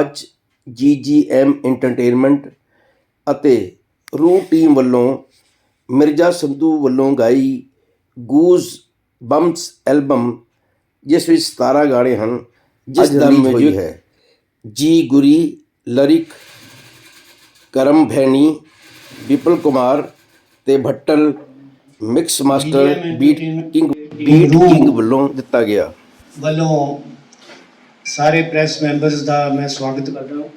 ਅੱਜ ਜੀਜੀਐਮ ਐਂਟਰਟੇਨਮੈਂਟ ਅਤੇ ਰੂ ਟੀਮ ਵੱਲੋਂ ਮਿਰਜ਼ਾ ਸੰਧੂ ਵੱਲੋਂ ਗਾਈ ਗੂਜ਼ ਬੰਪਸ ਐਲਬਮ ਜਿਸ ਵਿੱਚ 17 ਗਾਣੇ ਹਨ ਜਿਸ ਦਾ ਮਿਊਜ਼ਿਕ ਹੈ। ਜੀ ਗੁਰੀ ਲਰਿਕ ਕਰਮ ਭੈਣੀ ਵਿਪਲ ਕੁਮਾਰ ਤੇ Bhattal mix master beat king beat king ਵੱਲੋਂ ਦਿੱਤਾ ਗਿਆ। ਵੱਲੋਂ ਸਾਰੇ ਪ੍ਰੈਸ ਮੈਂਬਰਸ ਦਾ ਮੈਂ ਸਵਾਗਤ ਕਰਦਾ ਹਾਂ।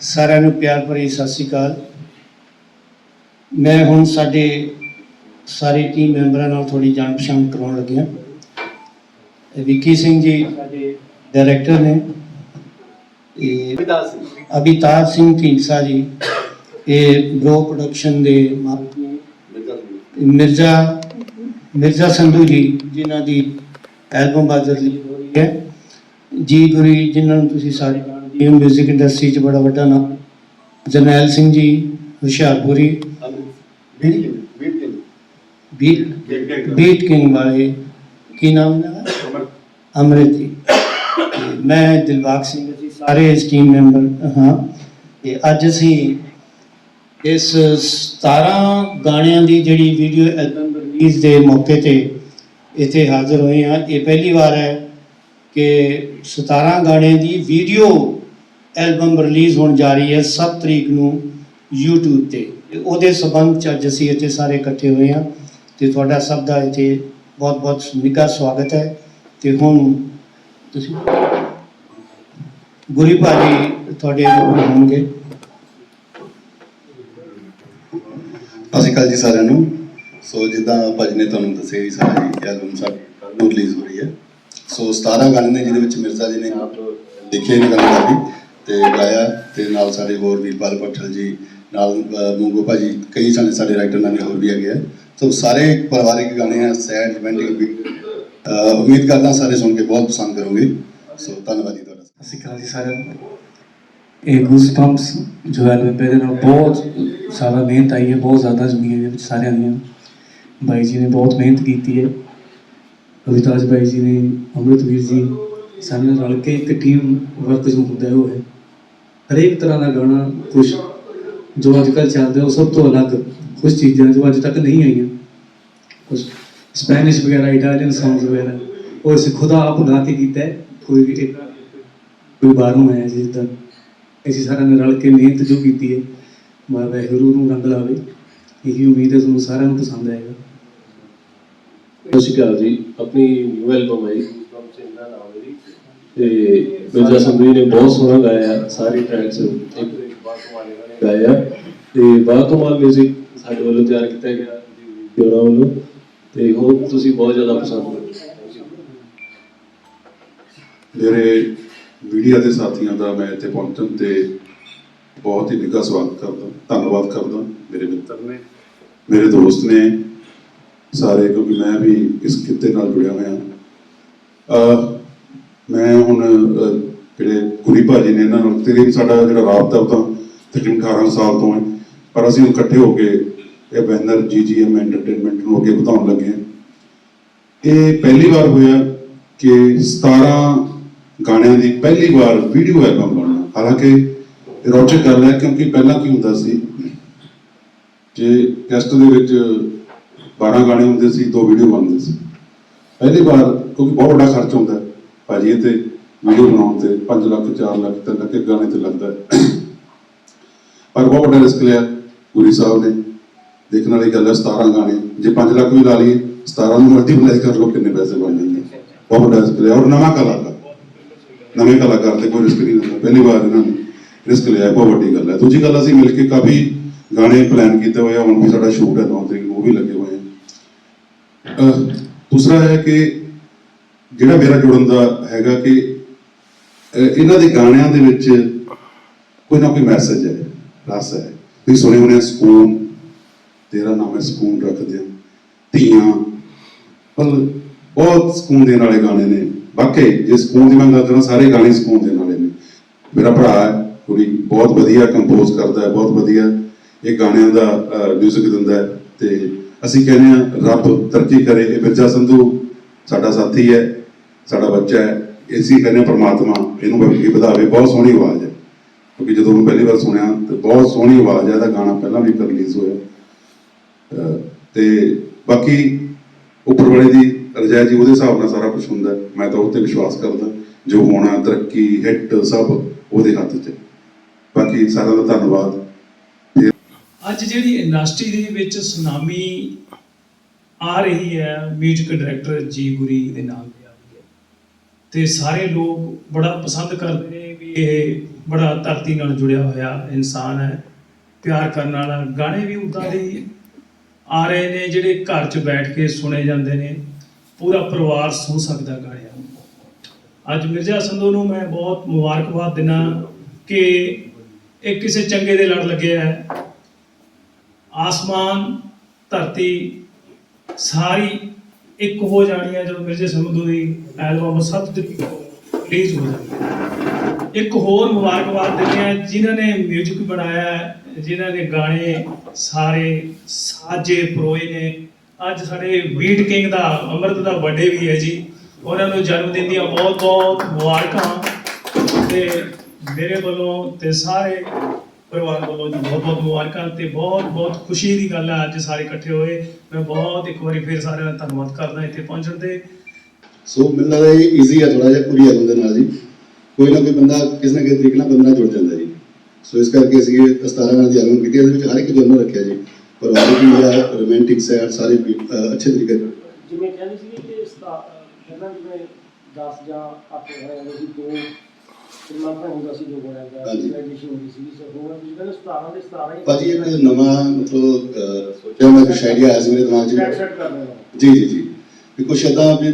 ਸਾਰਿਆਂ ਨੂੰ ਪਿਆਰ ਭਰੀ ਸਤਿ ਸ੍ਰੀ ਅਕਾਲ। ਮੈਂ ਹੁਣ ਸਾਡੇ ਸਾਰੇ ਟੀਮ ਮੈਂਬਰਾਂ ਨਾਲ ਥੋੜੀ ਜਾਣ ਪਛਾਣ ਕਰਾਉਣ ਲੱਗਿਆ ਵਿੱਕੀ ਸਿੰਘ ਜੀ ਸਾਡੇ ਡਾਇਰੈਕਟਰ ਨੇ। ਇਹ ਅਭਿਤਾਭ ਸਿੰਘ। ਢੀਂਡਸਾ ਜੀ। ਇਹ ਬ੍ਰੋ ਪ੍ਰੋਡਕਸ਼ਨ ਦੇ ਮਾਲਕ ਮਿਰਜ਼ਾ ਮਿਰਜ਼ਾ ਸੰਧੂ ਜੀ ਜਿਨ੍ਹਾਂ ਦੀ ਐਲਬਮ ਬਾਜ਼ਰ ਰਿਲੀਜ਼ ਹੋ ਰਹੀ ਹੈ। ਜੀ ਗੁਰੀ ਜਿਨ੍ਹਾਂ ਨੂੰ ਤੁਸੀਂ ਸਾਰੇ ਜਾਣਦੇ ਹੋ 뮤직 ਇੰਡਸਟਰੀ 'ਚ ਬੜਾ ਵੱਡਾ ਨਾਮ। Jarnail Singh ji Hoshiarpuri. Beat beat king ਵਾਲੇ? ਕੀ ਨਾਮ ਦਾ? ਅਮਰਿਤ ਜੀ। ਮੈਂ ਦਿਲਬਾਗ ਸਿੰਘ ਅਸੀਂ ਸਾਰੇ ਇਸ ਟੀਮ ਮੈਂਬਰ ਹਾਂ। ਤੇ ਅੱਜ ਅਸੀਂ ਇਸ 17 ਗਾਣਿਆਂ ਦੀ ਜਿਹੜੀ ਵੀਡੀਓ ਐਲਬਮ ਰਿਲੀਜ਼ ਦੇ ਮੌਕੇ ਤੇ ਇੱਥੇ ਹਾਜ਼ਰ ਹੋਏ ਹਾਂ। ਇਹ ਪਹਿਲੀ ਵਾਰ ਹੈ। ਕਿ 17 ਗਾਣਿਆਂ ਦੀ ਵੀਡੀਓ ਐਲਬਮ ਰਿਲੀਜ਼ ਹੋਣ ਜਾ ਰਹੀ ਹੈ 7 ਤਰੀਕ ਨੂੰ YouTube ਤੇ। ਉਹਦੇ ਸਬੰਧ ਚ ਅੱਜ ਅਸੀਂ ਇੱਥੇ ਸਾਰੇ ਇਕੱਠੇ ਹੋਏ ਹਾਂ ਤੇ ਤੁਹਾਡਾ ਸਭ ਦਾ ਇੱਥੇ ਬਹੁਤ ਬਹੁਤ ਨਿੱਘਾ ਸਵਾਗਤ ਹੈ। ਤੇ ਹੁਣ ਤੁਸੀਂ ਗੁਰੀ ਭਾਜੀ ਤੁਹਾਡੇ ਹੋਣਗੇ। ਸਤਿ ਸ਼੍ਰੀ ਅਕਾਲ ਜੀ ਸਾਰਿਆਂ ਨੂੰ। ਸੋ ਜਿੱਦਾਂ ਭਾਜੀ ਨੇ ਤੁਹਾਨੂੰ ਦੱਸਿਆ ਵੀ ਸਾਡੀ ਐਲਬਮ ਸਾਡੀ ਕੱਲ੍ਹ ਨੂੰ ਰਿਲੀਜ਼ ਹੋ ਰਹੀ ਹੈ। ਸੋ 17 ਗਾਣੇ ਨੇ ਜਿਹਦੇ ਵਿੱਚ ਮਿਰਜ਼ਾ ਜੀ ਨੇ ਆਪ ਲਿਖੇ ਨੇ ਗਾਣੇ ਕਾਫੀ ਤੇ ਗਾਇਆ ਤੇ ਨਾਲ ਸਾਡੇ ਹੋਰ ਵੀਰਪਾਲ ਪੱਠਲ ਜੀ ਨਾਲ ਅ, ਮੂੰਗੋ ਭਾਜੀ ਕਈ ਸਾਡੇ ਸਾਡੇ ਰਾਈਟਰ ਨਾਲ ਹੋਰ ਵੀ ਹੈਗੇ ਆ। ਸੋ ਸਾਰੇ ਪਰਿਵਾਰਿਕ ਗਾਣੇ ਆ ਸੈਡ ਰੋਮਾਂਟਿਕ ਵੀ ਉਮੀਦ ਕਰਦਾ ਸਾਰੇ ਸੁਣ ਕੇ ਬਹੁਤ ਪਸੰਦ ਕਰੋਗੇ। ਸੋ ਧੰਨਵਾਦ ਜੀ ਤੁਹਾਡਾ। ਸਤਿ ਸ਼੍ਰੀ ਅਕਾਲ ਜੀ ਸਾਰਿਆਂ ਨੂੰ। ਇਹ ਗੂਸਬੰਪਸ ਜੋ ਹੈ ਇਹਦੇ ਨਾਲ ਬਹੁਤ ਸਾਰਾ ਮਿਹਨਤ ਆਈ ਹੈ ਬਹੁਤ ਜ਼ਿਆਦਾ ਜ਼ਮੀਨ ਇਹਦੇ ਵਿੱਚ ਸਾਰਿਆਂ ਦੀਆਂ। ਬਾਈ ਜੀ ਨੇ ਬਹੁਤ ਮਿਹਨਤ ਕੀਤੀ ਹੈ। ਅਵਿਤਾਜ ਬਾਈ ਜੀ ਨੇ, ਅੰਮ੍ਰਿਤਵੀਰ ਜੀ ਸਾਰੇ ਨਾਲ ਰਲ ਕੇ ਇੱਕ ਟੀਮ ਵਰਕ ਜੋ ਹੁੰਦਾ ਉਹ ਹੈ। ਹਰੇਕ ਤਰ੍ਹਾਂ ਦਾ ਗਾਣਾ ਕੁਝ ਜੋ ਅੱਜ ਕੱਲ੍ਹ ਚੱਲਦਾ, ਉਹ ਸਭ ਤੋਂ ਅਲੱਗ ਕੁਝ ਚੀਜ਼ਾਂ ਜੋ ਅੱਜ ਤੱਕ ਨਹੀਂ ਆਈਆਂ। ਕੁਝ ਸਪੈਨਿਸ਼ ਵਗੈਰਾ ਇਟਾਲੀਅਨ ਸੌਂਗਸ ਵਗੈਰਾ, ਉਹ ਅਸੀਂ ਖੁਦ ਆਪ ਗਾ ਕੇ ਕੀਤਾ ਹੈ। ਕੋਈ ਵੀ ਕੋਈ ਬਾਹਰੋਂ ਆਇਆ ਜੀ ਜਿੱਦਾਂ। ਅਸੀਂ ਸਾਰਿਆਂ ਨੇ ਰਲ ਕੇ ਮਿਹਨਤ ਜੋ ਕੀਤੀ ਹੈ, ਮਾ ਵਾਹਿਗੁਰੂ ਨੂੰ ਰੰਗ ਲਾਵੇ। ਇਹੀ ਉਮੀਦ ਹੈ ਤੁਹਾਨੂੰ ਸਾਰਿਆਂ ਨੂੰ ਪਸੰਦ ਆਏਗਾ। ਸਤਿ ਸ਼੍ਰੀ ਅਕਾਲ ਜੀ। ਆਪਣੀ ਨਿਊ ਐਲਬਮ ਹੈ ਜੀ ਸਿੰਘ ਨਾਮ ਹੈ ਤੇ ਮਿਰਜ਼ਾ ਸੰਧੂ ਨੇ ਬਹੁਤ ਸੋਹਣਾ ਗਾਇਆ, ਸਾਰੀ ਟਰੈਕਸ ਇੱਕ ਤੋਂ ਗਾਇਆ। ਤੇ ਬਾਤਮਾਲ 뮤직 ਸਾਡੇ ਵੱਲੋਂ ਤਿਆਰ ਕੀਤਾ ਗਿਆ ਜੀ ਵੱਲੋਂ ਤੇ ਹੋਪ ਤੁਸੀਂ ਬਹੁਤ ਜ਼ਿਆਦਾ ਪਸੰਦ ਕਰੋਗੇ ਮੇਰੇ ਮੀਡੀਆ ਦੇ ਸਾਥੀਆਂ ਦਾ ਮੈਂ ਇੱਥੇ ਪਹੁੰਚਣ ਤੇ ਬਹੁਤ ਹੀ ਨਿੱਘਾ ਸਵਾਗਤ ਕਰਦਾ, ਧੰਨਵਾਦ ਕਰਦਾ ਮੇਰੇ ਮਿੱਤਰ ਨੇ, ਮੇਰੇ ਦੋਸਤ ਨੇ ਸਾਰੇ ਕਿਉਂਕਿ ਮੈਂ ਵੀ ਇਸ ਕਿੱਤੇ ਨਾਲ ਜੁੜਿਆ ਹੋਇਆ। ਅਹ ਮੈਂ ਹੁਣ ਅਹ, ਜਿਹੜੇ ਗੁਰੀ ਭਾਜੀ ਨੇ ਇਹਨਾਂ ਨਾਲ ਤੇਰੀ ਸਾਡਾ ਜਿਹੜਾ ਰਾਬਤਾ ਉਹ ਤਾਂ ਤਕਰੀਬਨ 18 ਸਾਲ ਤੋਂ ਹੈ। ਪਰ ਅਸੀਂ ਇਕੱਠੇ ਹੋ ਕੇ ਇਹ ਬੈਨਰ ਜੀਜੀਐਮ ਐਂਟਰਟੇਨਮੈਂਟ ਨੂੰ ਅੱਗੇ ਵਧਾਉਣ ਲੱਗੇ ਹਾਂ। ਇਹ ਪਹਿਲੀ ਵਾਰ ਹੋਇਆ ਕਿ 17 ਗਾਣਿਆਂ ਦੀ ਪਹਿਲੀ ਵਾਰ ਵੀਡੀਓ ਐਲਬਮ ਬਣਨਾ। ਹਾਲਾਂਕਿ ਇਹ ਰੌਚਕ ਗੱਲ ਹੈ ਕਿਉਂਕਿ ਪਹਿਲਾਂ ਕੀ ਹੁੰਦਾ ਸੀ ਜੇ ਕੈਸਟ ਦੇ ਵਿੱਚ 12 ਗਾਣੇ ਹੁੰਦੇ ਸੀ, ਦੋ ਵੀਡੀਓ ਬਣਦੇ ਸੀ। ਪਹਿਲੀ ਵਾਰ ਕਿਉਂਕਿ ਬਹੁਤ ਵੱਡਾ ਖਰਚ ਹੁੰਦਾ ਹੈ। ਭਾਜੀ ਇਹ ਤੇ ਵੀਡੀਓ ਬਣਾਉਣ ਤੇ 5 ਲੱਖ 4 ਲੱਖ 3 ਲੱਖ ਇੱਕ ਗਾਣੇ ਤੇ ਲੱਗਦਾ ਪਰ ਬਹੁਤ ਵੱਡਾ ਰਿਸਕ ਲਿਆ ਗੁਰੀ ਸਾਹਿਬ ਨੇ। ਦੇਖਣ ਵਾਲੀ ਗੱਲ ਹੈ 17 ਗਾਣੇ। ਜੇ 5 ਲੱਖ ਵੀ ਲਾ ਲਈਏ 17 ਨੂੰ ਮਲਟੀਪਲਾਈ ਕਰ ਲਓ, ਕਿੰਨੇ ਪੈਸੇ ਬਣ ਜਾਂਦੇ ਬਹੁਤ ਵੱਡਾ ਰਿਸਕ ਲਿਆ। ਔਰ ਨਵਾਂ ਕਲਾਕਾਰ। ਨਵੇਂ ਕਲਾਕਾਰ ਤੇ ਕੋਈ ਰਿਸਕ ਨਹੀਂ ਲੈਂਦਾ ਪਹਿਲੀ ਵਾਰ ਇਹਨਾਂ ਨੇ ਰਿਸਕ ਲਿਆ ਬਹੁਤ ਵੱਡੀ ਗੱਲ ਹੈ। ਦੂਜੀ ਗੱਲ, ਅਸੀਂ ਮਿਲ ਕੇ ਕਾਫੀ ਗਾਣੇ ਪਲਾਨ ਕੀਤੇ ਹੋਏ ਆ। ਹੁਣ ਵੀ ਸਾਡਾ ਸ਼ੂਟ ਹੈ 9 ਤਰੀਕ ਨੂੰ ਉਹ ਵੀ ਲੱਗੇ ਦੂਸਰਾ ਹੈ ਕਿ ਜਿਹੜਾ ਮੇਰਾ ਜੁੜਨ ਦਾ ਹੈਗਾ ਕਿ ਇਹਨਾਂ ਦੇ ਗਾਣਿਆਂ ਦੇ ਵਿੱਚ ਕੋਈ ਨਾ ਕੋਈ ਮੈਸੇਜ ਹੈ, ਰਸ ਹੈ। ਤੁਸੀਂ ਸੁਣੇ ਹੋਣੇ ਸਕੂਨ, ਤੇਰਾ ਨਾਮ ਹੈ ਸਕੂਨ ਰੱਖਦੇ ਧੀਆਂ। ਪਰ ਬਹੁਤ ਸਕੂਨ ਦੇਣ ਵਾਲੇ ਗਾਣੇ ਨੇ। ਵਾਕਈ ਜੇ ਸਕੂਨ ਦੀ ਮੈਂ ਗੱਲ ਕਰਾਂ ਸਾਰੇ ਗਾਣੇ ਸਕੂਨ ਦੇਣ ਵਾਲੇ ਨੇ। ਮੇਰਾ ਭਰਾ ਹੈ, ਕੁੜੀ ਬਹੁਤ ਵਧੀਆ ਕੰਪੋਜ਼ ਕਰਦਾ ਹੈ, ਬਹੁਤ ਵਧੀਆ। ਇਹ ਗਾਣਿਆਂ ਦਾ ਮਿਊਜ਼ਿਕ ਦਿੰਦਾ ਹੈ ਤੇ ਅਸੀਂ ਕਹਿੰਦੇ ਆ ਰੱਬ ਤਰੱਕੀ ਕਰੇ, ਇਹ ਮਿਰਜ਼ਾ ਸੰਧੂ ਸਾਡਾ ਸਾਥੀ ਹੈ, ਸਾਡਾ ਬੱਚਾ ਹੈ, ਇਸੀ ਕਹਿੰਦੇ ਪਰਮਾਤਮਾ ਇਹਨੂੰ ਅੱਗੇ ਵਧਾਵੇ, ਬਹੁਤ ਸੋਹਣੀ ਆਵਾਜ਼ ਹੈ। ਕਿਉਂਕਿ ਜਦੋਂ ਮੈਂ ਪਹਿਲੀ ਵਾਰ ਸੁਣਿਆ, ਤੇ ਬਹੁਤ ਸੋਹਣੀ ਆਵਾਜ਼ ਹੈ, ਇਹਦਾ ਗਾਣਾ ਪਹਿਲਾਂ ਵੀ ਰਿਲੀਜ਼ ਹੋਇਆ। ਅਹ ਤੇ ਬਾਕੀ ਉੱਪਰ ਵਾਲੇ ਦੀ ਰਜਾ ਜੀ, ਉਹਦੇ ਹਿਸਾਬ ਨਾਲ ਸਾਰਾ ਕੁਝ ਹੁੰਦਾ ਮੈਂ ਤਾਂ ਉਹ ਤੇ ਵਿਸ਼ਵਾਸ ਕਰਦਾ, ਜੋ ਹੋਣਾ, ਤਰੱਕੀ, ਹਿੱਟ ਸਭ ਉਹਦੇ ਹੱਥ 'ਚ ਬਾਕੀ ਸਾਰਿਆਂ ਦਾ ਧੰਨਵਾਦ। ਅੱਜ ਜਿਹੜੀ ਇੰਡਸਟਰੀ ਦੇ ਵਿੱਚ ਸੁਨਾਮੀ ਆ ਰਹੀ ਹੈ ਮਿਊਜ਼ਿਕ ਡਾਇਰੈਕਟਰ ਜੀ ਗੁਰੀ ਦੇ ਨਾਮ ਤੇ ਆ ਰਹੀ ਹੈ। ਤੇ ਸਾਰੇ ਲੋਕ ਬੜਾ ਪਸੰਦ ਕਰਦੇ ਨੇ ਵੀ ਇਹ ਬੜਾ ਧਰਤੀ ਨਾਲ ਜੁੜਿਆ ਹੋਇਆ ਇਨਸਾਨ ਹੈ। ਪਿਆਰ ਕਰਨ ਵਾਲਾ ਗਾਣੇ ਵੀ ਉਦਾਂ ਦੇ ਆ ਰਹੇ ਨੇ, ਜਿਹੜੇ ਘਰ 'ਚ ਬੈਠ ਕੇ ਸੁਣੇ ਜਾਂਦੇ ਨੇ। ਪੂਰਾ ਪਰਿਵਾਰ ਸੁਣ ਸਕਦਾ ਗਾਣਿਆਂ ਨੂੰ ਅੱਜ ਮਿਰਜ਼ਾ ਸੰਧੂ ਨੂੰ ਮੈਂ ਬਹੁਤ ਮੁਬਾਰਕਬਾਦ ਦਿਨਾ ਕਿ ਇਹ ਕਿਸੇ ਚੰਗੇ ਦੇ ਲੜ ਲੱਗਿਆ ਹੈ। ਆਸਮਾਨ ਧਰਤੀ ਸਾਰੀ ਇੱਕ ਹੋ ਜਾਣੀ ਹੈ ਜਦੋਂ ਮਿਰਜ਼ੇ ਸੰਧੂ ਦੀ ਐਲਬਮ 7 ਤਰੀਕ ਰਿਲੀਜ਼ ਹੋ ਜਾਣੀ ਇੱਕ ਹੋਰ ਮੁਬਾਰਕਬਾਦ ਦਿੰਦੇ ਆ ਜਿਨ੍ਹਾਂ ਨੇ 뮤직 ਬਣਾਇਆ ਹੈ, ਜਿਨ੍ਹਾਂ ਨੇ ਗਾਣੇ ਸਾਰੇ ਸਾਜੇ ਪਰੋਏ ਨੇ। ਅੱਜ ਸਾਡੇ ਵੀਟ ਕਿੰਗ ਦਾ ਅਮਰਤ ਦਾ ਬਰਥਡੇ ਵੀ ਹੈ ਜੀ। ਉਹਨਾਂ ਨੂੰ ਜਨਮ ਦਿਨ ਦੀਆਂ ਬਹੁਤ ਬਹੁਤ ਮੁਬਾਰਕਾਂ। ਤੇ ਮੇਰੇ ਵੱਲੋਂ ਤੇ ਸਾਰੇ ਪਰਿਵਾਰ ਵੱਲੋਂ ਜੀ ਬਹੁਤ ਬਹੁਤ ਮੁਬਾਰਕਾਂ ਤੇ ਬਹੁਤ ਬਹੁਤ ਖੁਸ਼ੀ ਦੀ ਗੱਲ ਹੈ ਅੱਜ ਸਾਰੇ ਇਕੱਠੇ ਹੋਏ। ਮੈਂ ਬਹੁਤ ਇੱਕ ਵਾਰੀ ਫਿਰ ਸਾਰਿਆਂ ਦਾ ਧੰਨਵਾਦ ਕਰਦਾ ਇੱਥੇ ਪਹੁੰਚਣ ਤੇ। ਸੋ ਮੈਨੂੰ ਲੱਗਦਾ ਇਹ ਈਜ਼ੀ ਆ ਥੋੜਾ ਜਿਹਾ ਪੂਰੀ ਐਲਬਮ ਦੇ ਨਾਲ ਜੀ। ਕੋਈ ਨਾ ਕੋਈ ਬੰਦਾ ਕਿਸੇ ਨਾ ਕਿਸੇ ਤਰੀਕੇ ਨਾਲ ਬੰਦਾ ਜੁੜ ਜਾਂਦਾ ਜੀ। ਸੋ ਇਸ ਕਰਕੇ ਅਸੀਂ ਇਹ 17 ਗਾਣੇ ਦੀ ਐਲਬਮ ਕੀਤੀ ਇਹਦੇ ਵਿੱਚ ਹਰ ਇੱਕ ਜਨਰ ਰੱਖਿਆ ਜੀ। ਪਰਿਵਾਰਿਕ ਵੀ ਆ ਰੋਮਾਂਟਿਕ ਸੈਡ ਸਾਰੇ ਅੱਛੇ ਤਰੀਕੇ ਨਾਲ। ਜਿਵੇਂ ਕਹਿੰਦੇ ਸੀ ਕਿ ਪਹਿਲਾਂ ਜਿਵੇਂ 10 ਜਾਂ 8 ਹੋਇਆ ਸੀ ਦੋ ਫਿਲਮਾਂ ਤਾਂ ਹੁੰਦਾ ਸੀ ਜੋ ਹੋਇਆ ਦਾ ਹਾਂਜੀ। ਰਿਲਾਈਜੇਸ਼ਨ ਹੁੰਦੀ ਸੀ ਸੋ ਹੁਣ ਤੁਸੀਂ ਕਹਿੰਦੇ 17 ਦੇ 17 ਹੀ ਭਾਜੀ ਇੱਕ ਨਵਾਂ ਮਤਲਬ ਅਹ, ਸੋਚਿਆ ਮੈਂ ਕੁਛ ਆਈਡੀਆ ਆਇਆ ਸੀ ਮੇਰੇ ਦਿਮਾਗ 'ਚ ਸੈਟ ਕਰ ਜੀ ਜੀ ਜੀ। ਵੀ ਕੁਛ ਏਦਾਂ ਵੀ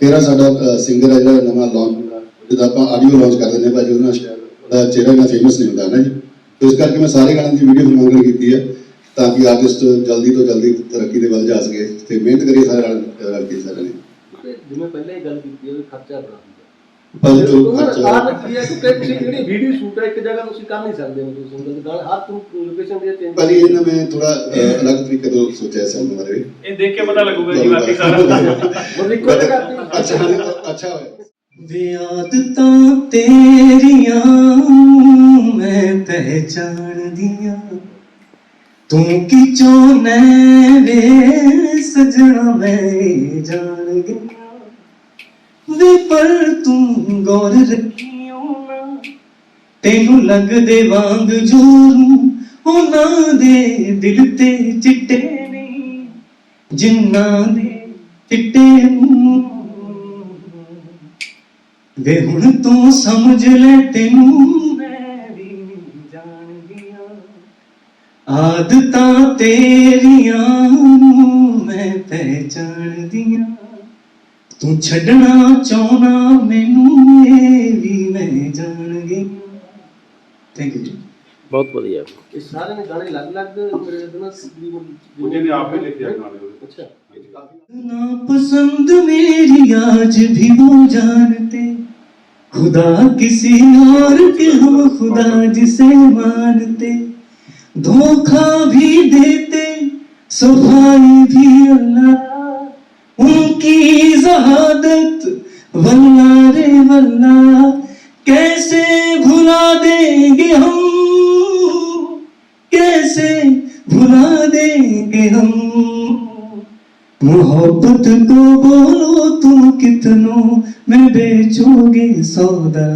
ਚਿਹਰਾ ਸਾਡਾ ਸਿੰਗਰ ਹੈ ਜਿਹੜਾ ਨਵਾਂ ਲਾਂਚ ਹੁੰਦਾ ਜਦੋਂ ਆਪਾਂ ਆਡੀਓ ਲਾਂਚ ਕਰ ਦਿੰਦੇ ਹਾਂ ਭਾਜੀ ਉਹਦੇ ਨਾਲ ਸ਼ਾਇਦ ਉਹਦਾ ਚਿਹਰਾ ਇੰਨਾ ਫੇਮਸ ਨਹੀਂ ਹੁੰਦਾ ਨਾ ਜੀ? ਤੇ ਇਸ ਕਰਕੇ ਮੈਂ ਸਾਰੇ ਗਾਣਿਆਂ ਦੀ ਵੀਡੀਓ ਫਿਲਮਾਂਕਣ ਕੀਤੀ ਹੈ ਤਾਂ ਕਿ ਆਰਟਿਸਟ ਜਲਦੀ ਤੋਂ ਜਲਦੀ ਤਰੱਕੀ ਦੇ ਵੱਲ ਜਾ ਸਕੇ। ਤੇ ਮਿਹਨਤ ਕਰੀਏ ਸਾਰੇ ਰਲ ਰਲ ਕੇ ਸਾਰਿਆਂ ਨੇ। ਤੇ ਜਿਵੇਂ ਪਹਿਲਾਂ ਹੀ ਗੱਲ ਕੀਤੀ ਹੈ ਵੀ ਖਰਚਾ ਬੜਾ ਹੁੰਦਾ। ਭਾਜੀ ਜੋ ਉਹਨਾਂ ਖਰਚਾ ਕਾਰਨ ਕੀ ਹੈ ਕਿ ਤੁਸੀਂ ਜਿਹੜੀ ਵੀਡੀਓ ਸ਼ੂਟ ਹੈ ਇੱਕ ਜਗ੍ਹਾ ਤੁਸੀਂ ਕਰ ਨਹੀਂ ਸਕਦੇ ਹੋ ਤੁਸੀਂ ਸਿੰਗਲ ਗੱਲ ਹਰ ਤੁਮ ਲੋਕੇਸ਼ਨ ਦੀ ਚੇਂਜ ਭਾਜੀ ਇਹਨਾਂ ਮੈਂ ਥੋੜਾ ਅਲੱਗ ਤਰੀਕੇ ਤੋਂ ਸੋਚਿਆ ਸੀ ਇਹਨਾਂ ਬਾਰੇ। ਇਹ ਦੇਖ ਕੇ ਪਤਾ ਲੱਗੂਗਾ ਜੀ ਬਾਕੀ ਸਾਰਾ। ਮਤਲਬ ਇੱਕੋ ਜਗ੍ਹਾ ਕਰਤੀ। ਅੱਛਾ ਹਾਂਜੀ, ਅੱਛਾ ਹੋਇਆ। ਵੇ ਆਦਤਾਂ ਤੇਰੀਆਂ ਮੈਂ ਪਹਿਚਾਣਦੀਆਂ। ਤੂੰ ਕੀ ਚਾਹੁੰਦਾ ਵੇ ਸਜਣਾ ਮੈਂ ਜਾਣ ਗਿਆ ਵੇ ਪਰ ਤੂੰ ਗੌਰ ਰੱਖਿਓ ਨਾ ਤੈਨੂੰ ਲੱਗਦੇ ਵਾਂਗ ਜੋਰੂ ਉਹਨਾਂ ਦੇ ਦਿਲ ਤੇ ਚਿੱਟੇ ਨੇ, ਜਿੰਨਾਂ ਦੇ ਚਿੱਟੇ ਮੂੰਹ ਵੇ ਹੁਣ ਤੂੰ ਸਮਝ ਲੈ ਤੈਨੂੰ ਮੈਂ ਵੀ ਨਹੀਂ ਜਾਣਦੀਆਂ ਆਦਤਾਂ ਤੇਰੀਆਂ ਨੂੰ ਮੈਂ ਪਹਿਚਾਣਦੀਆਂ ਤੂੰ ਛੱਡਣਾ ਚਾਹਣਾ ਮੈਨੂੰ ਇਹ ਵੀ ਮੈਂ ਜਾਣ ਗਈ ਥੈਂਕ ਯੂ ਬਹੁਤ ਵਧੀਆ ਇਹ ਸਾਰੇ ਨੇ ਗਾਣੇ ਅਲੱਗ-ਅਲੱਗ ਮੇਰੇ ਦਿਨਾਂ ਤਕਰੀਬਨ ਉਹਨੇ ਨੇ ਆਪੇ ਲਿਖਿਆ ਗਾਣੇ ਉਹਦੇ ਅੱਛਾ ना पसंद मेरी आज भी वो जानते खुदा किसी और के हो खुदा जिसे मानते धोखा भी देते सफाई भी अल्लाह उनकी जहादत वल्ला रे वल्ला कैसे भुला देंगे हम कैसे भुला देंगे हम मोहब्बत को बोलो तुम कितनों में बेचोगे सौदा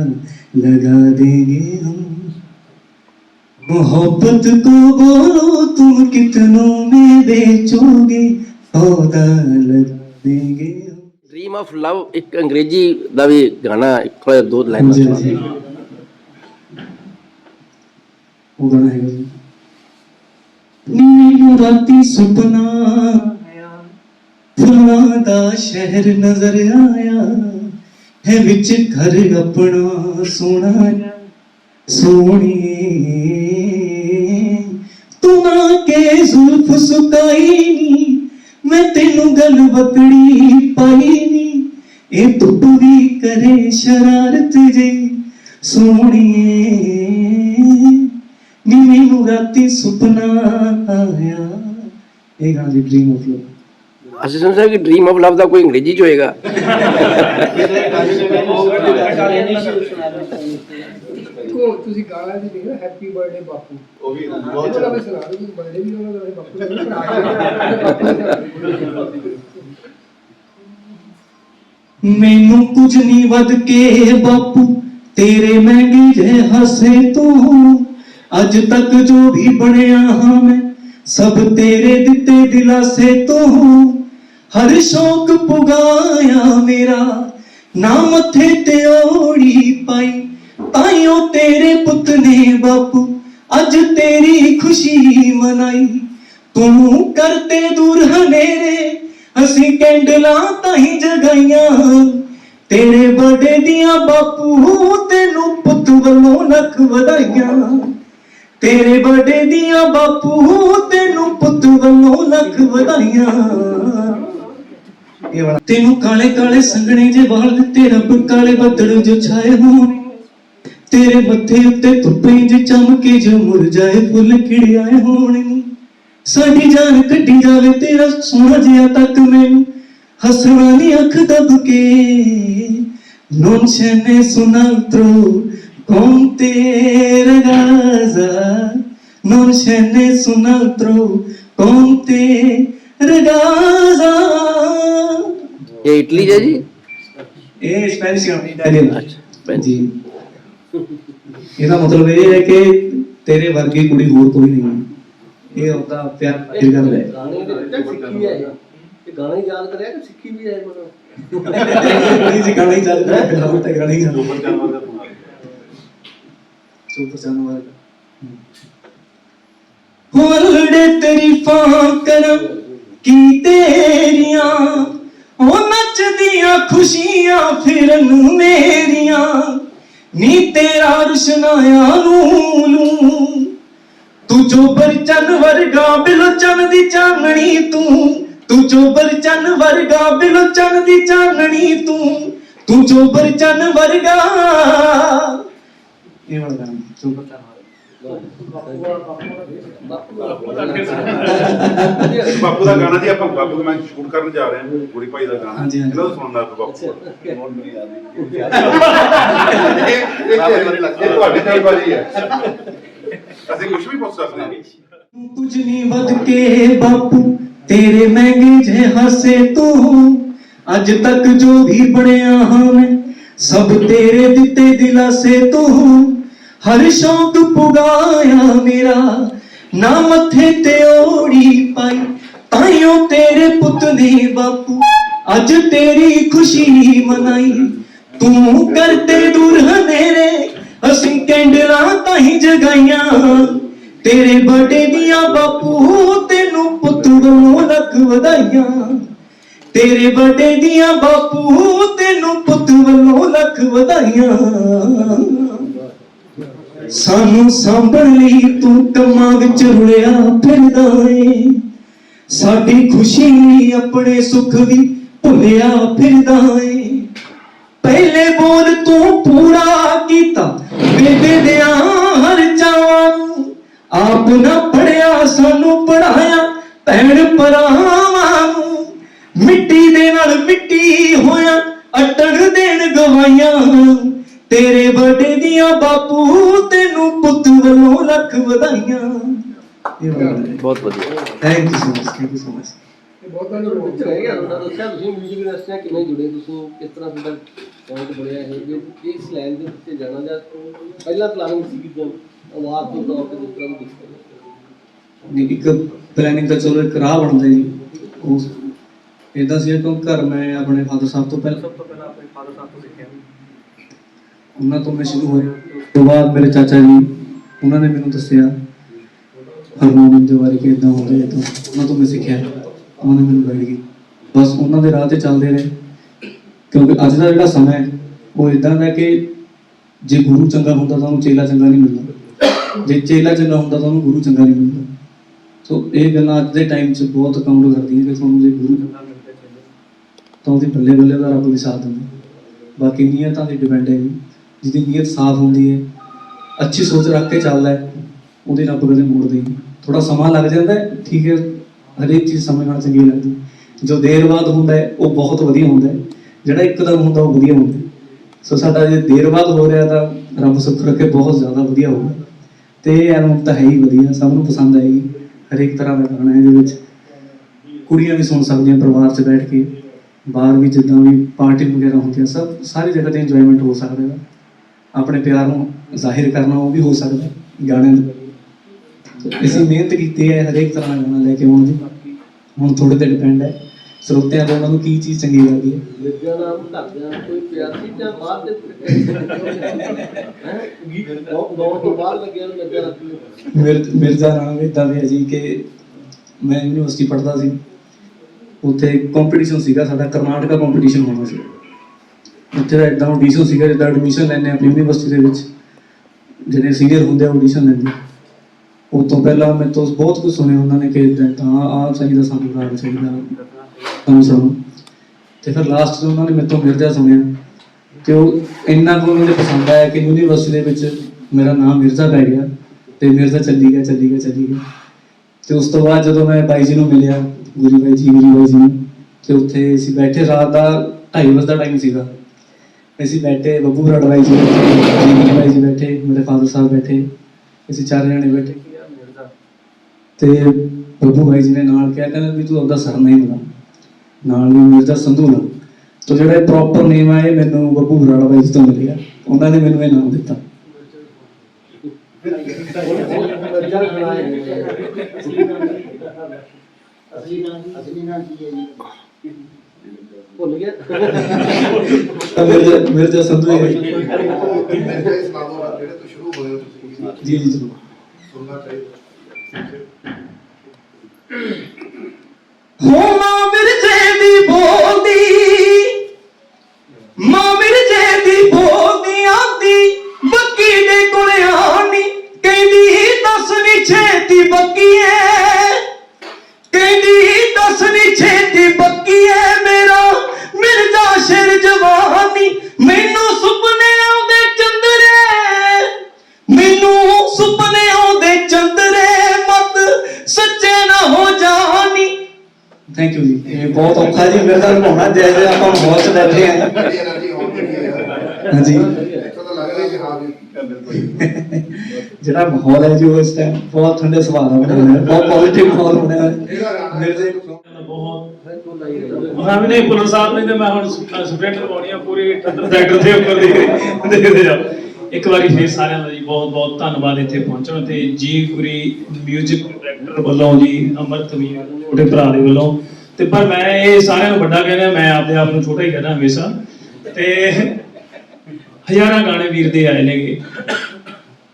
लगा देंगे हम मोहब्बत को बोलो तुम कितनों में बेचोगे सौदा लगा देंगे हम ਸਟ੍ਰੀਮ ਆਫ ਲਵ ਇੱਕ ਅੰਗਰੇਜ਼ੀ ਦਾ ਵੀ ਗਾਣਾ ਇੱਕ ਦੋ ਲਾਈਨਾਂ ਦਾ ਉਹ ਗਾਣਾ ਹੈਗਾ ਜੀ। ਰਾਤੀ ਸੁਪਨਾ ਆਇਆ ਫੁੱਲਾਂ ਦਾ ਸ਼ਹਿਰ ਨਜ਼ਰ ਆਇਆ ਹੈ ਵਿੱਚ ਘਰ ਆਪਣਾ ਸੋਹਣਾ ਸੋਹਣੀ ਤੂੰ ਨਾ ਕੇ ਜ਼ੁਲਫ ਸੁਕਾਈ ਨੀ ਮੈਂ ਤੈਨੂੰ ਗਲ ਬਕੜੀ ਪਾਈ ਸ਼ਰਾਰਤ ਜੀ ਸੋਹਣੀਏ ਨੀ ਮੈਨੂੰ ਰਾਤੀ ਸੁਪਨਾ ਆਇਆ ਇਹ ਗਾਣਾ ਜੀ ਡ੍ਰੀਮ ਆਫ ਲਵ ਅਸਿਸਟੈਂਟ ਸਾਹਿਬ ਕਿ ਡ੍ਰੀਮ ਆਫ ਲਵ ਦਾ ਕੋਈ ਅੰਗਰੇਜ਼ੀ ਚ ਹੋਏਗਾ। ਕੋ ਤੁਸੀਂ ਗਾਣਾ ਵੀ ਦੇਖੋ ਹੈਪੀ ਬਰਥਡੇ ਬਾਪੂ? ਉਹ ਵੀ ਬਹੁਤ ਚੰਗਾ। ਸੁਣਾ ਰਹੇ ਬਰਥਡੇ ਵੀ ਉਹਨਾਂ ਦਾ ਬਰਥਡੇ ਵੀ ਮੈਨੂੰ ਕੁਝ ਨਹੀਂ ਵੱਧ ਕੇ ਬਾਪੂ, ਤੇਰੇ ਮੈਂ ਜੇ ਹੱਸੇ ਤੂੰ। ਅੱਜ ਤੱਕ ਜੋ ਵੀ ਬਣਿਆ ਹਾਂ ਮੈਂ, ਸਭ ਤੇਰੇ ਦਿੱਤੇ ਦਿਲਾਸੇ ਤੂੰ। ਹਰ ਸ਼ੌਕ ਪੁਗਾਇਆ ਮੇਰਾ, ਨਾ ਮੱਥੇ ਤੇ ਓੜੀ ਪਾਈ। ਤਾਈਓ ਤੇਰੇ ਪੁੱਤ ਨੇ ਬਾਪੂ, ਅੱਜ ਤੇਰੀ ਖੁਸ਼ੀ ਮਨਾਈ। ਤੂੰ ਕਰਤੇ ਦੂਰ ਹਨੇਰੇ ਅਸੀਂ ਕੈਂਡਲਾਂ ਤਾਹੀਂ ਜਗਾਈਆਂ ਤੇਰੇ ਬਰਥਡੇ ਦੀਆਂ ਬਾਪੂ ਤੈਨੂੰ ਪੁੱਤ ਵੱਲੋਂ ਲੱਖ ਵਧਾਈਆਂ ਤੇਰੇ ਬਰਥਡੇ ਦੀਆਂ ਬਾਪੂ ਤੈਨੂੰ ਪੁੱਤ ਵੱਲੋਂ ਲੱਖ ਵਧਾਈਆਂ ਤੈਨੂੰ ਕਾਲੇ ਕਾਲੇ ਸੰਗਣੇ ਜੇ ਵਾਲ ਦਿੱਤੇ, ਰੱਬ ਕਾਲੇ ਬੱਦਲ ਜੋ ਛਾਏ ਹੋਣ। ਤੇਰੇ ਮੱਥੇ ਉੱਤੇ ਧੁੱਪੇ ਜੇ ਚਮਕੇ ਜੋ ਮੁਰਝਾਏ ਫੁੱਲ ਖਿੜਿਆਏ ਹੋਣ। ਸਾਡੀ ਜਾਨ ਕੱਢੀ ਜਾਵੇ ਤੇਰਾ ਸੋਹਣਾ ਜਿਹਾ ਤੱਕ ਮੈਨੂੰ। ਹੱਸਣਾ ਨਹੀਂ ਅੱਖ ਦਬ ਕੇ। ne un altro con te ragazza non ce ne un altro con te ragazza ਇਹ ਇਟਲੀ ਜੀ? ਇਹ ਸਪੈਨਿਸ਼ ਇਟਾਲੀਅਨ। Spanish। ਜੀ। ਇਹਦਾ ਮਤਲਬ ਇਹ ਹੈ ਕਿ ਤੇਰੇ ਵਰਗੀ ਕੁੜੀ ਹੋਰ ਕੋਈ ਨਹੀਂ। ਇਹ ਉਹਦਾ ਪਿਆਰ ਦੀ ਗੱਲ ਹੈ ਗਾਣੇ ਦੇ ਵਿੱਚ ਸਿੱਖੀ ਹੈ ਇਹ। ਗਾਣਾ ਹੀ ਯਾਦ ਕਰਿਆ ਕਿ ਸਿੱਖੀ ਵੀ ਹੈ ਮਤਲਬ ਨਹੀਂ ਜੀ ਗਾਣਾ ਹੀ ਚੱਲਦਾ ਹੈ। ਫਿਲਹਾਲ ਤਾਂ ਗਾਣਾ ਹੀ ਚੱਲਦਾ ਸੁਪਰ ਜਾਨਵਰ ਹੋਲੜੇ ਤਾਰੀਫਾਂ ਕਰਾਂ ਕੀ ਤੇਰੀਆਂ? ਉਹ ਨੱਚਦੀਆਂ ਖੁਸ਼ੀਆਂ ਫਿਰਨ ਮੇਰੀਆਂ। ਨੀ ਤੇਰਾ ਰੁਸ਼ਨਾਇਆ ਨੂੰ ਨੂੰ। ਤੂੰ ਚੋਬਰ ਚੰਨ ਵਰਗਾ ਬਿਲੋਚਨ ਦੀ ਚਾਨਣੀ ਤੂੰ। ਤੂੰ ਚੋਬਰ ਚੰਨ ਵਰਗਾ ਬਿਲੋ ਦੀ ਚਾਨਣੀ ਤੂੰ। ਤੂੰ ਚੋਬਰ ਚੰਨ ਵਰਗਾ। ਇਹ ਵਾਲਾ ਗਾਣਾ ਚੋਬਰ ਬਾਪੂ ਦਾ ਗਾਣਾ ਜੀ ਆਪਾਂ ਬਾਪੂ ਦਾ ਮੈਂ ਸ਼ੂਟ ਕਰਨ ਜਾ ਰਹੇ ਹਾਂ ਗੁਰੀ ਭਾਈ ਦਾ ਗਾਣਾ। ਹਾਂਜੀ, ਹਾਂਜੀ। ਇਹਨਾਂ ਦਾ ਸੁਣਨਾ ਫਿਰ ਬਾਪੂ ਇਹ ਤੁਹਾਡੇ ਤੇ ਵਾਲੀ ਹੈ। ਅਸੀਂ ਕੁਝ ਵੀ ਪੁੱਛ ਸਕਦੇ ਹਾਂ। ਕੁਝ ਨਹੀਂ ਵੱਧ ਕੇ ਬਾਪੂ ਤੇਰੇ ਮਹਿੰਗੇ ਜੇ ਹੱਸੇ ਤੂੰ ਅੱਜ ਤੱਕ ਜੋ ਵੀ ਬਣਿਆ ਹਾਂ ਮੈਂ ਸਭ ਤੇਰੇ ਦਿੱਤੇ ਦਿਲਾਸੇ ਤੂੰ ਹਰ ਸ਼ੌਕ ਪੁਗਾਇਆ ਮੇਰਾ ਨਾ ਮੱਥੇ ਤੇ ਓੜੀ ਪਾਈ ਤਾਈਓ ਤੇਰੇ ਪੁੱਤ ਨੇ ਬਾਪੂ, ਅੱਜ ਤੇਰੀ ਖੁਸ਼ੀ ਮਨਾਈ। ਤੂੰ ਕਰਤੇ ਦੂਰ ਹਨੇਰੇ, ਅਸੀਂ ਕੈਂਡਲਾਂ ਤਾਹੀਂ ਜਗਾਈਆਂ। ਤੇਰੇ ਬਰਥਡੇ ਦੀਆਂ ਬਾਪੂ, ਤੈਨੂੰ ਪੁੱਤ ਲੱਖ ਵਧਾਈਆਂ। ਤੇਰੇ ਬਰਥਡੇ ਦੀਆਂ ਬਾਪੂ, ਤੈਨੂੰ ਪੁੱਤ ਵੱਲੋਂ ਲੱਖ ਵਧਾਈਆਂ। ਸਾਨੂੰ ਸਾਂਭਣ ਲਈ ਤੂੰ ਕੰਮਾਂ ਵਿੱਚ ਰੁਲਿਆ ਫਿਰਦਾ ਏ। ਸਾਡੀ ਖੁਸ਼ੀ ਲਈ ਆਪਣੇ ਸੁੱਖ ਵੀ ਭੁੱਲਿਆ ਫਿਰਦਾ ਏ। ਪਹਿਲੇ ਬੋਲ ਤੂੰ ਪੂਰਾ ਕੀਤਾ, ਬੇਬੇ ਦਿਆਂ ਹਰ ਚਾਵਾਂ ਨੂੰ। ਆਪ ਨਾ ਪੜਿਆ, ਸਾਨੂੰ ਪੜਾਇਆ ਭੈਣ ਭਰਾਵਾਂ ਨੂੰ। ਮਿੱਟੀ ਦੇ ਨਾਲ ਮਿੱਟੀ ਹੋਇਆ ਅਟਣ ਦੇਣ ਗਵਾਈਆਂ ਤੇਰੇ ਬਰਥਡੇ ਦੀਆਂ ਬਾਪੂ ਤੈਨੂੰ ਪੁੱਤ ਵੱਲੋਂ ਲੱਖ ਵਧਾਈਆਂ। ਬਹੁਤ ਵਧੀਆ। Thank you so much thank you so much ਬਹੁਤ ਬਹੁਤ ਵਿੱਚ ਰਹਿ ਗਿਆ ਉਹਨਾਂ ਦੱਸਿਆ ਤੁਸੀਂ ਮਿਊਜ਼ਿਕ ਇੰਡਸਟਰੀ ਨਾਲ ਕਿਵੇਂ ਜੁੜੇ ਤੁਸੀਂ ਕਿਸ ਤਰ੍ਹਾਂ ਤੁਹਾਡਾ ਪੁਆਇੰਟ ਬਣਿਆ ਇਹ ਵੀ ਇਸ ਲਾਈਨ ਦੇ ਉੱਤੇ ਜਾਣਾ ਜਾਂ ਪਹਿਲਾਂ ਪਲਾਨਿੰਗ ਸੀ ਕਿ ਆਵਾਜ਼ ਦੇ ਤੌਰ ਤੇ ਜਿਸ ਤਰ੍ਹਾਂ ਵੀ ਦਿਖਦਾ ਨਹੀਂ, ਇੱਕ ਪਲੈਨਿੰਗ ਤਾਂ ਚਲੋ ਇੱਕ ਰਾਹ ਬਣਦਾ ਜੀ। ਉਹ ਇਦਾਂ ਸੀ ਕਿ ਘਰ ਮੈਂ ਆਪਣੇ ਫਾਦਰ ਸਾਹਿਬ ਤੋਂ ਪਹਿਲਾਂ ਸਭ ਤੋਂ ਪਹਿਲਾਂ ਆਪਣੇ ਫਾਦਰ ਸਾਹਿਬ ਤੋਂ ਸਿੱਖਿਆ ਉਹਨਾਂ ਤੋਂ ਮੈਂ ਸ਼ੁਰੂ ਹੋਇਆ। ਉਸ ਤੋਂ ਬਾਅਦ ਮੇਰੇ ਚਾਚਾ ਜੀ, ਉਹਨਾਂ ਨੇ ਮੈਨੂੰ ਦੱਸਿਆ, ਹਾਰਮੋਨੀਅਮ ਦੇ ਬਾਰੇ ਕਿ ਇਦਾਂ ਹੁੰਦਾ ਇਦਾਂ ਉਹਨਾਂ ਤੋਂ ਮੈਂ ਸਿੱਖਿਆ। ਉਹਨਾਂ ਨੇ ਮੈਨੂੰ ਗਾਈਡ ਕੀਤਾ। ਬਸ ਉਹਨਾਂ ਦੇ ਰਾਹ ਤੇ ਚੱਲਦੇ ਰਹੇ। ਕਿਉਂਕਿ ਅੱਜ ਦਾ ਜਿਹੜਾ ਸਮਾਂ ਹੈ, ਉਹ ਇਦਾਂ ਦਾ ਕਿ ਜੇ ਗੁਰੂ ਚੰਗਾ ਹੁੰਦਾ ਤਾਂ ਉਹਨੂੰ ਚੇਲਾ ਚੰਗਾ ਨਹੀਂ ਮਿਲਦਾ। ਜੇ ਚੇਲਾ ਚੰਗਾ ਹੁੰਦਾ ਤਾਂ ਉਹਨੂੰ ਗੁਰੂ ਚੰਗਾ ਨਹੀਂ ਮਿਲਦਾ। ਸੋ ਇਹ ਗੱਲਾਂ ਅੱਜ ਦੇ ਟਾਈਮ 'ਚ ਬਹੁਤ ਕਾਊਂਟ ਕਰਦੀਆਂ ਕਿ ਤੁਹਾਨੂੰ ਜੇ ਗੁਰੂ ਚੰਗਾ ਮਿਲਦਾ ਤਾਂ ਉਹਦੀ ਬੱਲੇ ਬੱਲੇ ਦਾ ਰੱਬ ਵੀ ਸਾਥ ਦਿੰਦਾ। ਬਾਕੀ ਨੀਅਤਾਂ ਦੀ ਡਿਪੈਂਡ ਹੈ ਜੀ। ਜਿਹਦੀ ਨੀਅਤ ਸਾਫ਼ ਹੁੰਦੀ ਹੈ, ਅੱਛੀ ਸੋਚ ਰੱਖ ਕੇ ਚੱਲਦਾ ਹੈ, ਉਹਦੇ ਰੱਬ ਕਦੇ ਮੋੜਦੇ ਨਹੀਂ। ਥੋੜਾ ਸਮਾਂ ਲੱਗ ਜਾਂਦਾ ਹੈ, ਠੀਕ ਹੈ, ਹਰੇਕ ਚੀਜ਼ ਸਮੇਂ ਨਾਲ ਚੰਗੀ ਲੱਗਦੀ ਜੋ ਦੇਰ ਬਾਅਦ ਹੁੰਦਾ ਹੈ, ਉਹ ਬਹੁਤ ਵਧੀਆ ਹੁੰਦਾ ਹੈ। ਜਿਹੜਾ ਇੱਕਦਮ ਹੁੰਦਾ, ਉਹ ਵਧੀਆ ਹੁੰਦਾ ਸੋ ਸਾਡਾ ਜੇ ਦੇਰ ਬਾਅਦ ਹੋ ਰਿਹਾ ਤਾਂ ਰੱਬ ਸੁੱਖ ਰੱਖੇ ਬਹੁਤ ਜ਼ਿਆਦਾ ਵਧੀਆ ਹੋਊਗਾ। ਤੇ ਇਹ ਐਲਬਮ ਤਾਂ ਹੈ ਹੀ ਵਧੀਆ, ਸਭ ਨੂੰ ਪਸੰਦ ਆਏਗੀ। ਹਰੇਕ ਤਰ੍ਹਾਂ ਦਾ ਗਾਣਾ ਹੈ ਇਹਦੇ ਵਿੱਚ। ਕੁੜੀਆਂ ਵੀ ਸੁਣ ਸਕਦੀਆਂ ਪਰਿਵਾਰ 'ਚ ਬੈਠ ਕੇ, ਬਾਹਰ ਵੀ ਜਿੱਦਾਂ ਵੀ ਪਾਰਟੀ ਵਗੈਰਾ ਹੁੰਦੀਆਂ, ਸਭ, ਸਾਰੀ ਜਗ੍ਹਾ ਤੇ ਇੰਜੋਇਮੈਂਟ ਹੋ ਸਕਦਾ ਹੈ। ਆਪਣੇ ਪਿਆਰ ਨੂੰ ਜ਼ਾਹਿਰ ਕਰਨਾ ਉਹ ਵੀ ਹੋ ਸਕਦਾ ਹੈ ਗਾਣੇ ਦੇ। ਅਸੀਂ ਮਿਹਨਤ ਕੀਤੀ ਹੈ ਹਰੇਕ ਤਰ੍ਹਾਂ ਦਾ ਗਾਣਾ ਲੈ ਕੇ ਆਉਣ ਦੀ। ਹੁਣ ਥੋੜੇ ਤੇ ਡਿਪੈਂਡ ਹੈ। ਸਰੋਤਿਆਂ ਦੇ ਉਹਨਾਂ ਨੂੰ ਕੀ ਚੀਜ਼ ਚੰਗੀ ਲੱਗਦੀ ਹੈ? ਨਾਮ ਕੋਈ ਪਿਆਰ ਸੀ ਜਾਂ ਦੇ ਗਾਉਣ ਤੋਂ ਲੱਗਿਆ ਮਿਰਜ਼ਾ ਨਾਮ ਇਦਾਂ ਦੇ ਹੈ ਜੀ ਕਿ ਮੈਂ ਯੂਨੀਵਰਸਿਟੀ ਪੜ੍ਹਦਾ ਸੀ। ਉੱਥੇ ਕੰਪੀਟੀਸ਼ਨ ਸੀਗਾ ਸਾਡਾ ਕਰਨਾਟਕਾ ਕੰਪੀਟੀਸ਼ਨ ਹੋਣਾ ਸੀ। ਉੱਥੇ ਦਾ ਇਦਾਂ ਆਡੀਸ਼ਨ ਸੀਗਾ, ਜਿੱਦਾਂ ਐਡਮਿਸ਼ਨ ਲੈਣੇ ਆਪਣੀ ਯੂਨੀਵਰਸਿਟੀ ਦੇ ਵਿੱਚ, ਜਿਹੜੇ ਸੀਨੀਅਰ ਹੁੰਦੇ ਆ ਆਡੀਸ਼ਨ ਲੈਂਦੇ ਉਹ ਤੋਂ ਪਹਿਲਾਂ ਮੈਂ ਤੋਂ ਬਹੁਤ ਕੁਝ ਸੁਣਿਆ ਉਹਨਾਂ ਨੇ ਕਿ ਏਦਾਂ ਤਾਂ ਆਹ ਚਾਹੀਦਾ ਸਾਨੂੰ ਗਾਣਾ ਚਾਹੀਦਾ ਤੁਹਾਨੂੰ ਸੁਣੋ ਤੇ ਫਿਰ ਲਾਸਟ 'ਚ ਉਹਨਾਂ ਨੇ ਮੇਰੇ ਤੋਂ ਮਿਰਜ਼ਾ ਸੁਣਿਆ। ਤੇ ਉਹ ਇੰਨਾ ਕੁ ਉਹਨਾਂ ਨੂੰ ਪਸੰਦ ਆਇਆ ਕਿ ਯੂਨੀਵਰਸਿਟੀ ਦੇ ਵਿੱਚ ਮੇਰਾ ਨਾਮ ਮਿਰਜ਼ਾ ਪੈ ਗਿਆ ਤੇ ਮਿਰਜ਼ਾ ਚੱਲੀ ਗਿਆ ਚੱਲੀ ਗਿਆ ਚੱਲੀ ਗਿਆ। ਤੇ ਉਸ ਤੋਂ ਬਾਅਦ ਜਦੋਂ ਮੈਂ ਬਾਈ ਜੀ ਨੂੰ ਮਿਲਿਆ ਗੁਰੂ ਬਾਈ ਜੀ ਗੁਰੂ ਬਾਈ ਜੀ ਨੂੰ, ਤੇ ਉੱਥੇ ਅਸੀਂ ਬੈਠੇ, ਰਾਤ ਦਾ 2:30 ਵਜੇ ਦਾ ਟਾਈਮ ਸੀਗਾ। ਅਸੀਂ ਬੈਠੇ, ਬੱਬੂ ਬਰਾੜ ਬਾਈ ਜੀ ਬੈਠੇ ਜੀ ਬਾਈ ਜੀ ਬੈਠੇ, ਮੇਰੇ ਫਾਦਰ ਸਾਹਿਬ ਬੈਠੇ, ਅਸੀਂ ਚਾਰ ਜਣੇ ਬੈਠੇ। ਤੇ ਬੱਬੂ ਬਾਈ ਜੀ ਨੇ ਨਾਲ ਕਿਹਾ, ਕਹਿੰਦੇ ਵੀ ਤੂੰ ਆਪਦਾ ਸਰਨੇਮ ਲਾ ਨਾਲ ਵੀ ਮਿਰਜ਼ਾ ਸੰਧੂ ਲਾ ਤੋ ਜਿਹੜਾ ਪ੍ਰੋਪਰ ਨੇਮ ਆ, ਇਹ ਮੈਨੂੰ ਬੱਬੂ ਬਰਾੜ ਬਾਈ ਜੀ ਤੋਂ ਮਿਲਿਆ। ਉਹਨਾਂ ਨੇ ਮੈਨੂੰ ਇਹ ਨਾਮ ਦਿੱਤਾ। ਮਿਰਜ਼ਾ ਬਣਾਏ ਭੁੱਲ ਗਿਆ। ਤਾਂ ਮਿਰਜ਼ਾ ਮਿਰਜ਼ਾ ਸੰਧੂ ਹੈ ਜੀ ਮੇਰੇ ਸੁਣਾ ਦੋ ਜਿਹੜੇ ਤੋਂ ਸ਼ੁਰੂ ਹੋਏ ਹੋ। ਤੁਸੀਂ ਜੀ ਜੀ ਜ਼ਰੂਰ। ਸੁਣਨਾ ਚਾਹੀਦਾ ਹੋ ਮਾਂ ਮਿਰਜ਼ੇ ਦੀ ਬੋਲਦੀ ਮਾਂ ਮਿਰਜ਼ੇ ਦੀ ਬੋਲਦੀ ਆਂਦੀ ਬੱਕੀ ਦੇ ਕੋਲ ਆਣੀ ਕਹਿੰਦੀ ਦੱਸ ਨੀ ਛੇਤੀ ਬੱਕੀਏ। ਮੈਨੂੰ ਸੁਪਨੇ ਆਉਂਦੇ ਚੰਦਰੇ ਮੈਨੂੰ ਸੁਪਨੇ ਆਉਂਦੇ ਚੰਦਰੇ ਮਤ ਸੱਚੇ ਨਾ ਹੋ ਜਾਣੀ ਥੈਂਕ ਯੂ ਜੀ। ਇਹ ਬਹੁਤ ਔਖਾ ਜੀ ਮੇਰੇ ਨਾਲ ਹੋਣਾ ਚਾਹੀਦਾ ਆਪਾਂ ਬਹੁਤ ਬੈਠੇ ਆ ਹਾਂਜੀ। ਜਿਹੜਾ ਮਾਹੌਲ ਹੈ ਜੋ ਇਸ ਟਾਈਮ ਬਹੁਤ ਠੰਡੇ ਸਵਾਲ ਹੋ ਰਿਹਾ ਬਹੁਤ ਪੋਜ਼ਿਟਿਵ ਮਾਹੌਲ ਹੋ ਰਿਹਾ ਮੇਰੇ ਦੇ ਬਹੁਤ ਮੈਂ ਵੀ ਨਹੀਂ ਪੁਲਿਸ ਸਾਹਿਬ ਨੇ ਤੇ ਮੈਂ ਹੁਣ ਸੁਪਰੈਂਟ ਲਵਾਉਣੀ ਆ ਪੂਰੀ 78 ਸੈਕਟਰ ਦੇ ਉੱਪਰ ਦੇ ਦੇਖਦੇ ਜਾਓ। ਇੱਕ ਵਾਰੀ ਫੇਰ ਸਾਰਿਆਂ ਦਾ ਜੀ ਬਹੁਤ ਬਹੁਤ ਧੰਨਵਾਦ ਇੱਥੇ ਪਹੁੰਚਣ ਤੇ। ਜੀ ਗੁਰੀ 뮤직 ਡਾਇਰੈਕਟਰ ਵੱਲੋਂ ਜੀ, ਅਮਰਤ ਵੀ ਛੋਟੇ ਭਰਾ ਦੇ ਵੱਲੋਂ। ਤੇ ਪਰ ਮੈਂ ਇਹ ਸਾਰਿਆਂ ਨੂੰ ਵੱਡਾ ਕਹਿੰਦਾ ਮੈਂ ਆਪਦੇ ਆਪ ਨੂੰ ਛੋਟਾ ਹੀ ਕਹਿੰਦਾ ਹਮੇਸ਼ਾ। ਤੇ ਹਜ਼ਾਰਾਂ ਗਾਣੇ ਵੀਰ ਦੇ ਆਏ ਨੇਗੇ।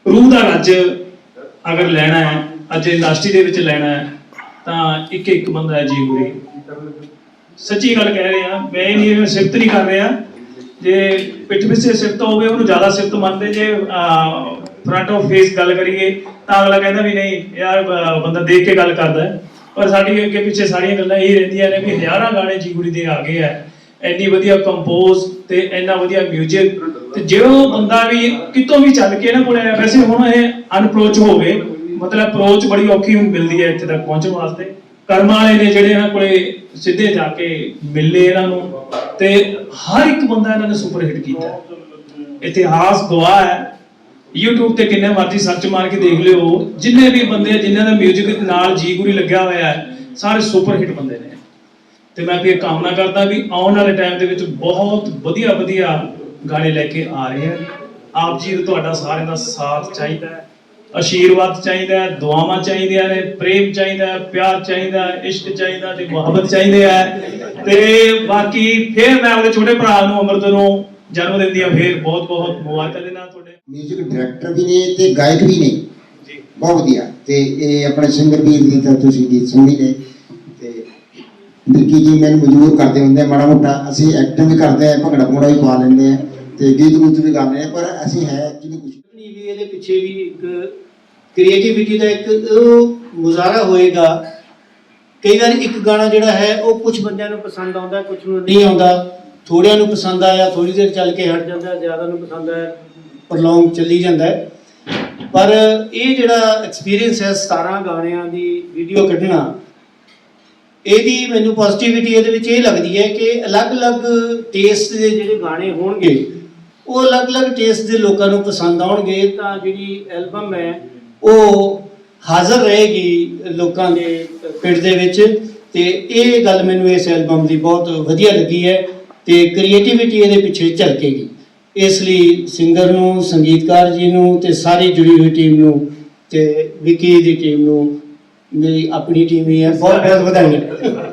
ਰੂਹ ਦਾ ਰੱਜ ਅਗਰ ਲੈਣਾ ਹੈ, ਅੱਜ ਇੰਡਸਟਰੀ ਦੇ ਵਿੱਚ ਲੈਣਾ ਹੈ, ਤਾਂ ਇੱਕ ਇੱਕ ਬੰਦਾ ਹੈ ਜੀ ਗੁਰੀ। ਸੱਚੀ ਗੱਲ ਕਹਿ ਰਿਹਾ, ਮੈਂ ਨਹੀਂ ਸਿਫਤ ਨਹੀਂ ਕਰ ਰਿਹਾ। ਜੇ ਪਿੱਠ ਪਿੱਛੇ ਸਿਫਤ ਹੋਵੇ, ਉਹਨੂੰ ਜ਼ਿਆਦਾ ਸਿਫਤ ਮੰਨਦੇ। ਜੇ ਫਰੰਟ ਆਫ ਫੇਸ ਗੱਲ ਕਰੀਏ, ਤਾਂ ਅਗਲਾ ਕਹਿੰਦਾ ਵੀ ਨਹੀਂ, ਯਾਰ ਬੰਦਾ ਦੇਖ ਕੇ ਗੱਲ ਕਰਦਾ ਹੈ। ਪਰ ਸਾਡੀ ਅੱਗੇ ਪਿੱਛੇ ਸਾਰੀਆਂ ਗੱਲਾਂ ਇਹ ਰਹਿੰਦੀਆਂ ਨੇ ਵੀ ਹਜ਼ਾਰਾਂ ਗਾਣੇ ਜੀ ਗੁਰੀ ਦੇ ਆ ਗਏ ਆ ਇੰਨੀ ਵਧੀਆ ਕੰਪੋਜ਼ ਤੇ ਇੰਨਾ ਵਧੀਆ 뮤직 ਤੇ ਜਿਹੜਾ ਬੰਦਾ ਵੀ ਕਿਤੋਂ ਵੀ ਚੱਲ ਕੇ ਇਹਨਾਂ ਕੋਲ ਆਇਆ ਵੈਸੇ ਹੁਣ ਇਹ ਅਨਪਰੋਚ ਹੋ ਗਏ। ਮਤਲਬ ਅਪਰੋਚ ਬੜੀ ਔਖੀ ਹੁਣ ਮਿਲਦੀ ਹੈ ਇੱਥੇ ਤੱਕ ਪਹੁੰਚਣ ਵਾਸਤੇ। ਕਰਮ ਵਾਲੇ ਨੇ ਜਿਹੜੇ ਇਹਨਾਂ ਕੋਲੇ ਸਿੱਧੇ ਜਾ ਕੇ ਮਿਲੇ ਇਹਨਾਂ ਨੂੰ ਤੇ ਹਰ ਇੱਕ ਬੰਦਾ ਇਹਨਾਂ ਨੇ ਸੁਪਰ ਹਿੱਟ ਕੀਤਾ। ਇਤਿਹਾਸ ਗਵਾਹ ਹੈ। YouTube ਤੇ ਕਿੰਨੇ ਮਰਜ਼ੀ ਸਰਚ ਮਾਰ ਕੇ ਦੇਖ ਲਿਓ। ਜਿੰਨੇ ਵੀ ਬੰਦੇ ਆ, ਜਿਨ੍ਹਾਂ ਦਾ 뮤직 ਨਾਲ ਜੀ ਗੁਰੀ ਲੱਗਿਆ ਹੋਇਆ ਹੈ ਸਾਰੇ ਸੁਪਰ ਹਿੱਟ ਬੰਦੇ ਨੇ। ਤੇ ਮੈਂ ਵੀ ਇਹ ਕਾਮਨਾ ਕਰਦਾ ਵੀ ਆਉਣ ਵਾਲੇ ਟਾਈਮ ਦੇ ਵਿੱਚ ਬਹੁਤ ਵਧੀਆ ਵਧੀਆ ਗਾਣੇ ਲੈ ਕੇ ਆ ਰਹੇ ਹਨ। ਆਪ ਜੀ ਦਾ ਤੁਹਾਡਾ ਸਾਰਿਆਂ ਦਾ ਸਾਥ ਚਾਹੀਦਾ ਹੈ। ਆਸ਼ੀਰਵਾਦ ਚਾਹੀਦਾ ਹੈ ਦੁਆਵਾਂ ਚਾਹੀਦੀਆਂ ਨੇ ਪ੍ਰੇਮ ਚਾਹੀਦਾ ਹੈ ਪਿਆਰ ਚਾਹੀਦਾ ਹੈ ਇਸ਼ਕ ਚਾਹੀਦਾ ਤੇ ਮੁਹੱਬਤ ਚਾਹੀਦੀ ਹੈ। ਤੇ ਬਾਕੀ ਫਿਰ ਮੈਂ ਆਪਣੇ ਛੋਟੇ ਭਰਾ ਨੂੰ ਅਮਰਤ ਨੂੰ ਜਨਮ ਦਿਨ ਦੀਆਂ ਫਿਰ ਬਹੁਤ ਬਹੁਤ ਮੁਬਾਰਕਾਂ ਦੇਣਾ ਤੁਹਾਡੇ। ਮਿਊਜ਼ਿਕ ਡਾਇਰੈਕਟਰ ਵੀ ਨੇ ਤੇ ਗਾਇਕ ਵੀ ਨੇ। ਬਹੁਤ ਵਧੀਆ। ਤੇ ਇਹ ਆਪਣੇ ਸਿੰਗਰ ਵੀਰ ਦੀ ਤਾਂ ਤੁਸੀਂ ਗੀਤ ਸੁਣੀ ਨੇ। ਤੇ ਵਿੱਕੀ ਜੀ ਮੈਨੂੰ ਮਜਬੂਰ ਕਰਦੇ ਹੁੰਦੇ ਮਾੜਾ ਮੋਟਾ ਅਸੀਂ ਐਕਟਿੰਗ ਵੀ ਕਰਦੇ ਆ ਭੰਗੜਾ ਭੰਗੜਾ ਵੀ ਪਾ ਲੈਂਦੇ ਆ। ਤੇ ਗੀਤ ਗੂਤ ਵੀ ਗਾਉਂਦੇ ਆ ਪਰ ਅਸੀਂ ਹੈ ਐਕਚੁਅਲੀ ਕੁਝ ਵੀ ਇਹਦੇ ਪਿੱਛੇ ਵੀ ਇੱਕ ਕ੍ਰੀਏਟੀਵਿਟੀ ਦਾ ਇੱਕ ਉਹ ਮੁਜ਼ਾਹਰਾ ਹੋਏਗਾ। ਕਈ ਵਾਰ ਇੱਕ ਗਾਣਾ ਜਿਹੜਾ ਹੈ, ਉਹ ਕੁਝ ਬੰਦਿਆਂ ਨੂੰ ਪਸੰਦ ਆਉਂਦਾ ਕੁਝ ਨੂੰ ਨਹੀਂ ਆਉਂਦਾ। ਥੋੜਿਆਂ ਨੂੰ ਪਸੰਦ ਆਇਆ ਥੋੜੀ ਦੇਰ ਚੱਲ ਕੇ ਹਟ ਜਾਂਦਾ, ਜ਼ਿਆਦਾ ਨੂੰ ਪਸੰਦ ਆਇਆ ਪ੍ਰੋਲੋਂਗ ਚੱਲੀ ਜਾਂਦਾ ਹੈ। ਪਰ ਇਹ ਜਿਹੜਾ ਐਕਸਪੀਰੀਅੰਸ ਹੈ 17 ਗਾਣਿਆਂ ਦੀ ਵੀਡੀਓ ਕੱਢਣਾ, ਇਹਦੀ ਮੈਨੂੰ ਪੋਜ਼ਿਟਿਵਿਟੀ ਇਹਦੇ ਵਿੱਚ ਇਹ ਲੱਗਦੀ ਹੈ ਕਿ ਅਲੱਗ-ਅਲੱਗ ਟੇਸਟ ਦੇ ਜਿਹੜੇ ਗਾਣੇ ਹੋਣਗੇ ਉਹ ਅਲੱਗ-ਅਲੱਗ ਟੇਸਟ ਦੇ ਲੋਕਾਂ ਨੂੰ ਪਸੰਦ ਆਉਣਗੇ, ਤਾਂ ਜਿਹੜੀ ਐਲਬਮ ਹੈ, ਉਹ ਹਾਜ਼ਰ ਰਹੇਗੀ ਲੋਕਾਂ ਦੇ ਪਿੰਡ ਦੇ ਵਿੱਚ। ਤੇ ਇਹ ਗੱਲ ਮੈਨੂੰ ਇਸ ਐਲਬਮ ਦੀ ਬਹੁਤ ਵਧੀਆ ਲੱਗੀ ਹੈ ਤੇ ਕ੍ਰੀਏਟੀਵਿਟੀ ਇਹਦੇ ਪਿੱਛੇ ਝਲਕੇਗੀ। ਇਸ ਲਈ ਸਿੰਗਰ ਨੂੰ, ਸੰਗੀਤਕਾਰ ਜੀ ਨੂੰ ਤੇ ਸਾਰੀ ਜੁੜੀ ਹੋਈ ਟੀਮ ਨੂੰ ਤੇ ਵਿਕੀ ਦੀ ਟੀਮ ਨੂੰ ਮੇਰੀ ਆਪਣੀ ਟੀਮ ਹੀ ਹੈ। ਬਹੁਤ ਬਹੁਤ ਵਧਾਈਆਂ।